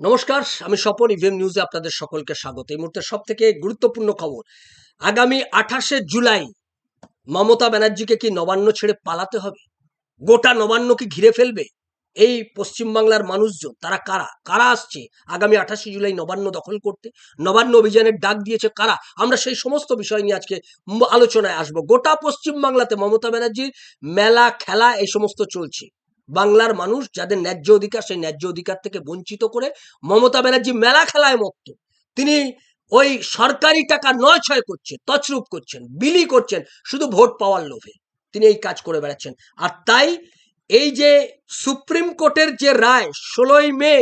নমস্কার, আমি স্বপন ইভিএম নিউজে আপনাদের সকলকে স্বাগত। এই মুহূর্তে সব থেকে গুরুত্বপূর্ণ খবর, আগামী আঠাশে জুলাই মমতা ব্যানার্জিকে কি নবান্ন ছেড়ে পালাতে হবে? গোটা নবান্ন কি ঘিরে ফেলবে? এই পশ্চিমবাংলার মানুষজন, তারা কারা? কারা আসছে? আগামী আঠাশে জুলাই নবান্ন দখল করতে? নবান্ন অভিযানের ডাক দিয়েছে কারা? আমরা সেই সমস্ত বিষয় নিয়ে আজকে আলোচনায় আসব। গোটা পশ্চিমবাংলাতে মমতা ব্যানার্জির মেলা খেলা এই সমস্ত চলছে। বাংলার মানুষ যাদের ন্যায্য অধিকার, সেই ন্যায্য অধিকার থেকে বঞ্চিত করে মমতা ব্যানার্জি মেলা খেলায় মত্ত। তিনি ওই সরকারি টাকা নয় ছয় করছেন, তছরূপ করছেন, বিলি করছেন, শুধু ভোট পাওয়ার লোভে। তিনি এই কাজ করে বেড়াচ্ছেন। আর তাই এই যে সুপ্রিম কোর্টের যে রায়, ষোলোই মে,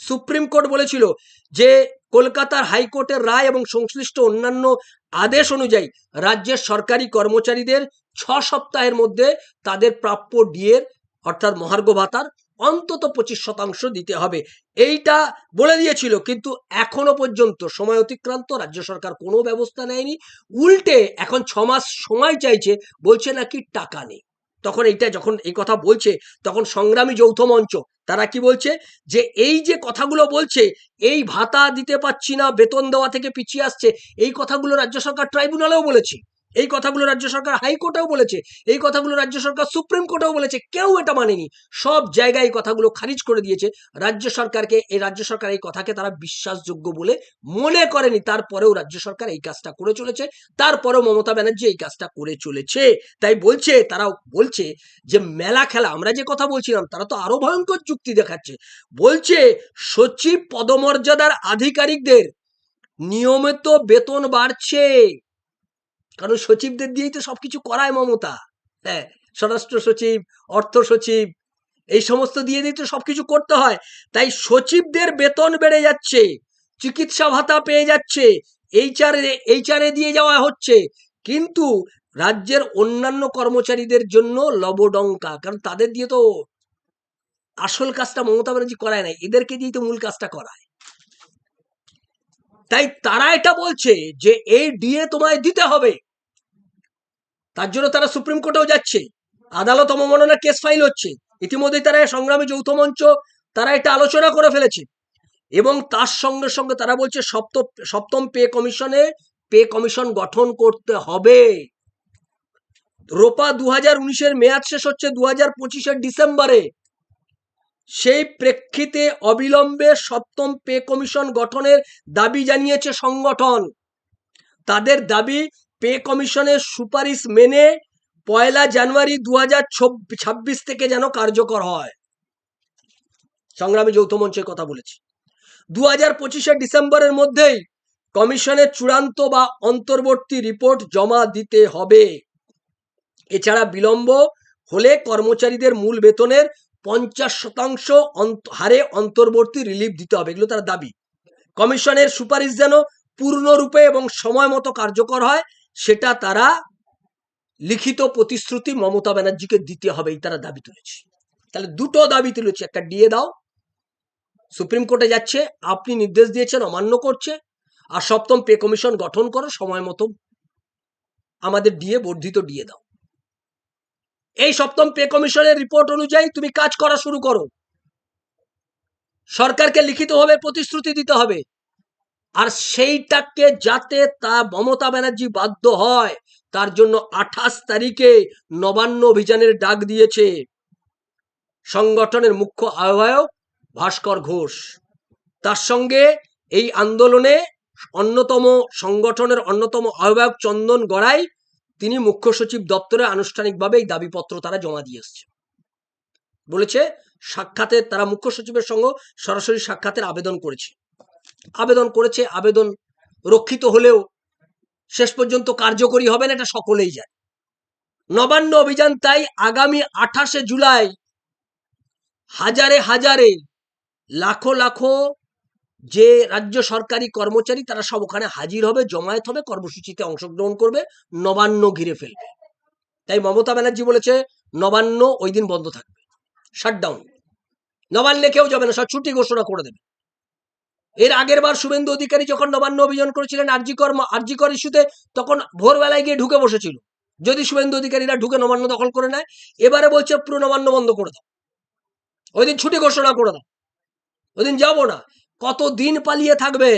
সুপ্রিম কোর্ট বলেছিল যে কলকাতার হাইকোর্টের রায় এবং সংশ্লিষ্ট অন্যান্য আদেশ অনুযায়ী রাজ্যের সরকারি কর্মচারীদের ছ সপ্তাহের মধ্যে তাদের প্রাপ্য ডিএর অর্থাৎ মহার্ঘ ভাতার অন্তত পঁচিশ শতাংশ দিতে হবে। এইটা বলে দিয়েছিল, কিন্তু এখনও পর্যন্ত সময় অতিক্রান্ত, রাজ্য সরকার কোনো ব্যবস্থা নেয়নি। উল্টে এখন ছ মাস সময় চাইছে, বলছে নাকি টাকা নেই। তখন এইটা যখন এই কথা বলছে, তখন সংগ্রামী যৌথ মঞ্চ, তারা কি বলছে? যে এই যে কথাগুলো বলছে, এই ভাতা দিতে পাচ্ছি না, বেতন দেওয়া থেকে পিছিয়ে আসছে, এই কথাগুলো রাজ্য সরকার ট্রাইব্যুনালেও বলেছে। এই কথাগুলো রাজ্য সরকার হাইকোর্টেও বলেছে, এই কথাগুলো রাজ্য সরকার সুপ্রিম কোর্টেও বলেছে, কেউ এটা মানেনি। সব জায়গায় এই কথাগুলো খারিজ করে দিয়েছে। রাজ্য সরকারকে এই রাজ্য সরকার এই কথাকে তারা বিশ্বাসযোগ্য বলে মনে করেনি। তারপরেও রাজ্য সরকার এই কাজটা করে চলেছে। তারপরেও মমতা ব্যানার্জি এই কাজটা করে চলেছে। তাই বলছে তারা বলছে যে মেলা খেলা, আমরা যে কথা বলছিলাম, তারা তো আরও ভয়ঙ্কর যুক্তি দেখাচ্ছে। বলছে, সচিব পদমর্যাদার আধিকারিকদের নিয়মিত বেতন বাড়ছে। কারণ সচিবদের দিয়েই তো সবকিছু করায় মমতা। হ্যাঁ স্বরাষ্ট্র সচিব, অর্থ সচিব, এই সমস্ত দিয়ে দিয়ে তো সবকিছু করতে হয়। তাই সচিবদের বেতন বেড়ে যাচ্ছে, চিকিৎসা ভাতা পেয়ে যাচ্ছে, এইচআরে এইচআরে দিয়ে যাওয়া হচ্ছে। কিন্তু রাজ্যের অন্যান্য কর্মচারীদের জন্য লবডঙ্কা, কারণ তাদের দিয়ে তো আসল কাজটা মমতা ব্যানার্জি করায় না এদেরকে দিয়ে তো মূল কাজটা করায়। তাই তারা এটা বলছে যে এই ডিএ তোমায় দিতে হবে। তার জন্য তারা সুপ্রিম কোর্টেও যাচ্ছে। আদালত অবমাননার কেস ফাইল হচ্ছে। ইতিমধ্যেই তারা সংগ্রামী যৌথ মঞ্চ, তারা এটা আলোচনা করে ফেলেছে। এবং তার সঙ্গে সঙ্গে তারা বলছে, সপ্তম সপ্তম পে কমিশনে পে কমিশন গঠন করতে হবে। রোপা দু হাজার উনিশের মেয়াদ শেষ হচ্ছে দু হাজার পঁচিশের ডিসেম্বরে। সেই প্রেক্ষিতে অবিলম্বে সপ্তম পে কমিশন গঠনের দাবি জানিয়েছে সংগঠন। তাদের দাবি পে কমিশনের সুপারিশ মেনে পয়লা জানুয়ারি দু ছাব্বিশ থেকে যেন কার্যকর হয়। সংগ্রামী যৌথ মঞ্চের কথা বলেছি। দু হাজার পঁচিশে ডিসেম্বরের মধ্যেই কমিশনের চূড়ান্ত বা অন্তর্বর্তী রিপোর্ট জমা দিতে হবে। এছাড়া বিলম্ব হলে কর্মচারীদের মূল বেতনের পঞ্চাশ শতাংশ হারে অন্তর্বর্তী রিলিফ দিতে হবে, এগুলো তার দাবি। কমিশনের সুপারিশ যেন পূর্ণরূপে এবং সময় মতো কার্যকর হয় সেটা তারা লিখিত প্রতিশ্রুতি মমতা ব্যানার্জিকে দিতে হবে এই তারা দাবি তুলেছে। তাহলে দুটো দাবি তুলেছে, একটা দিয়ে দাও, সুপ্রিম কোর্টে যাচ্ছে, আপনি নির্দেশ দিয়েছেন, অমান্য করছে, আর সপ্তম পে কমিশন গঠন করো, সময় মতো আমাদের দিয়ে বর্ধিত দিয়ে দাও। এই সপ্তম পে কমিশনের রিপোর্ট অনুযায়ী তুমি কাজ করা শুরু করো। সরকারকে লিখিতভাবে প্রতিশ্রুতি দিতে হবে। আর সেইটাকে যাতে তা মমতা ব্যানার্জি বাধ্য হয়, তার জন্য আঠাশ তারিখে নবান্ন অভিযানের ডাক দিয়েছে সংগঠনের মুখ্য আহ্বায়ক ভাস্কর ঘোষ। তার সঙ্গে এই আন্দোলনে অন্যতম সংগঠনের অন্যতম আহ্বায়ক চন্দন গড়াই, তিনি মুখ্য সচিব দপ্তরে আনুষ্ঠানিকভাবে এই দাবিপত্র তারা জমা দিয়ে এসছে। বলেছে সাক্ষাতের তারা মুখ্য সচিবের সঙ্গে সরাসরি সাক্ষাতের আবেদন করেছে। আবেদন করেছে, আবেদন রক্ষিত হলেও শেষ পর্যন্ত কার্যকরী হবে না, এটা সকলেই জানে। নবান্ন অভিযান তাই আগামী আঠাশে জুলাই হাজারে হাজারে লাখো লাখো যে রাজ্য সরকারি কর্মচারী তারা সব ওখানে হাজির হবে, জমায়েত হবে, কর্মসূচিতে অংশগ্রহণ করবে, নবান্ন ঘিরে ফেলবে। তাই মমতা ব্যানার্জি বলেছে, নবান্ন ওই দিন বন্ধ থাকবে শাটডাউন নবান্নে কেউ যাবে না, সব ছুটি ঘোষণা করে দেবে। এর আগের বার শুভেন্দু অধিকারী যখন নবান্ন অভিযান করেছিলেন আরজিকর আরজিকর ইস্যুতে, তখন ভোরবেলায় গিয়ে ঢুকে বসেছিল। যদি শুভেন্দু অধিকারীরা ঢুকে নবান্ন দখল করে নেয়, এবারে বলছে, পুরো নবান্ন বন্ধ করে দাও। ওই দিন ছুটি ঘোষণা করে দাও। ওই দিন যাব না। কত দিন পালিয়ে থাকবে?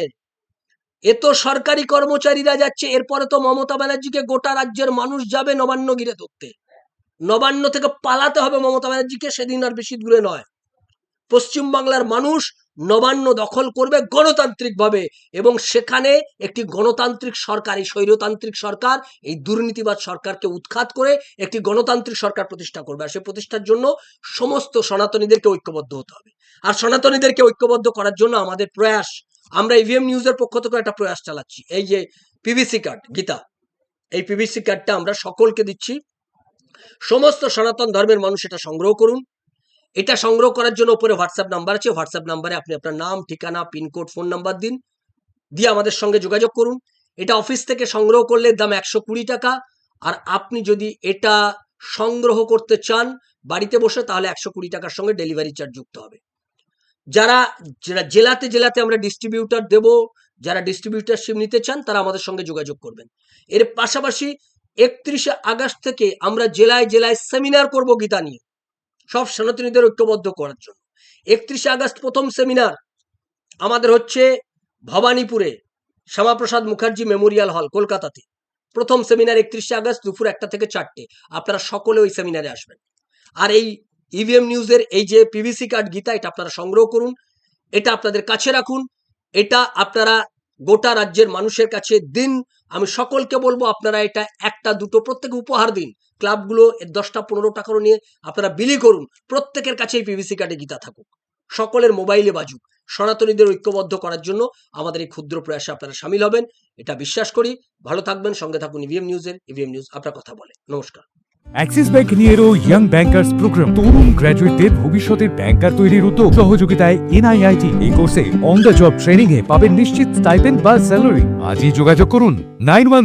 এ তো সরকারি কর্মচারীরা যাচ্ছে, এরপরে তো মমতা ব্যানার্জিকে গোটা রাজ্যের মানুষ যাবে নবান্ন ঘিরে ধরতে। নবান্ন থেকে পালাতে হবে মমতা ব্যানার্জিকে, সেদিন আর বেশি দূরে নয়। পশ্চিমবাংলার মানুষ নবান্ন দখল করবে গণতান্ত্রিকভাবে এবং সেখানে একটি গণতান্ত্রিক সরকার, এই স্বৈরতান্ত্রিক সরকার, এই দুর্নীতিবাদ সরকারকে উৎখাত করে একটি গণতান্ত্রিক সরকার প্রতিষ্ঠা করবে। আর সে প্রতিষ্ঠার জন্য সমস্ত সনাতনীদেরকে ঐক্যবদ্ধ হতে হবে। আর সনাতনীদেরকে ঐক্যবদ্ধ করার জন্য আমাদের প্রয়াস, আমরা ইভিএম নিউজের পক্ষ থেকে একটা প্রয়াস চালাচ্ছি। এই যে পিভিসি কার্ড গীতা, এই পিভিসি কার্ডটা আমরা সকলকে দিচ্ছি। সমস্ত সনাতন ধর্মের মানুষ এটা সংগ্রহ করুন। এটা সংগ্রহ করার জন্য উপরে হোয়াটসঅ্যাপ নাম্বার আছে। হোয়াটসঅ্যাপ নাম্বারে আপনি আপনার নাম, ঠিকানা পিনকোড ফোন নাম্বার দিন। দিয়ে আমাদের সঙ্গে যোগাযোগ করুন। এটা অফিস থেকে সংগ্রহ করলে দাম একশো কুড়ি টাকা। আর আপনি যদি এটা সংগ্রহ করতে চান বাড়িতে বসে, তাহলে একশো কুড়ি টাকার সঙ্গে ডেলিভারি চার্জ যুক্ত হবে। যারা জেলাতে জেলাতে আমরা ডিস্ট্রিবিউটার দেব, যারা ডিস্ট্রিবিউটারশিপ নিতে চান, তারা আমাদের সঙ্গে যোগাযোগ করবেন। এর পাশাপাশি একত্রিশে আগস্ট থেকে আমরা জেলায় জেলায় সেমিনার করব গীতা নিয়ে। সব সনাতনীদের ঐক্যবদ্ধ করার জন্য। একত্রিশে আগস্ট প্রথম সেমিনার আমাদের হচ্ছে ভবানীপুরে শ্যামাপ্রসাদ মুখার্জি মেমোরিয়াল হল কলকাতাতে। প্রথম সেমিনার একত্রিশে আগস্ট দুপুর একটা থেকে চারটে। আপনারা সকলে ওই সেমিনারে আসবেন। আর এই ইভিএম নিউজের এই যে পিভিসি কার্ড গীতা, এটা আপনারা সংগ্রহ করুন। এটা আপনাদের কাছে রাখুন। এটা আপনারা গোটা রাজ্যের মানুষের কাছে দিন। আমি সকলকে বলব, আপনারা এটা একটা, দুটো, প্রত্যেকে উপহার দিন। ক্লাবগুলো এর দশটা, পনেরো টাকারও নিয়ে আপনারা বিলি করুন। প্রত্যেকের কাছে এই পিভিসি কার্ডে গীতা থাকুক। সকলের মোবাইলে বাজুক। সনাতনীদের ঐক্যবদ্ধ করার জন্য আমাদের এই ক্ষুদ্র প্রয়াসে আপনারা সামিল হবেন। এটা বিশ্বাস করি। ভালো থাকবেন। সঙ্গে থাকুন ইভিএম নিউজের ইভিএম নিউজ আপনার কথা বলে। নমস্কার। অ্যাক্সিস ব্যাংক নিয়ে ইয়াং ব্যাংকার্স প্রোগ্রাম তরুণ গ্র্যাজুয়েটদের ভবিষ্যতের ব্যাংকার তৈরির উদ্যোগ। সহযোগিতায় এনআইআইটি এই কোর্সে অন দ্য জব ট্রেনিং এ পাবেন নিশ্চিত স্টাইপেন্ড বা স্যালারি আজই যোগাযোগ করুন। Nine one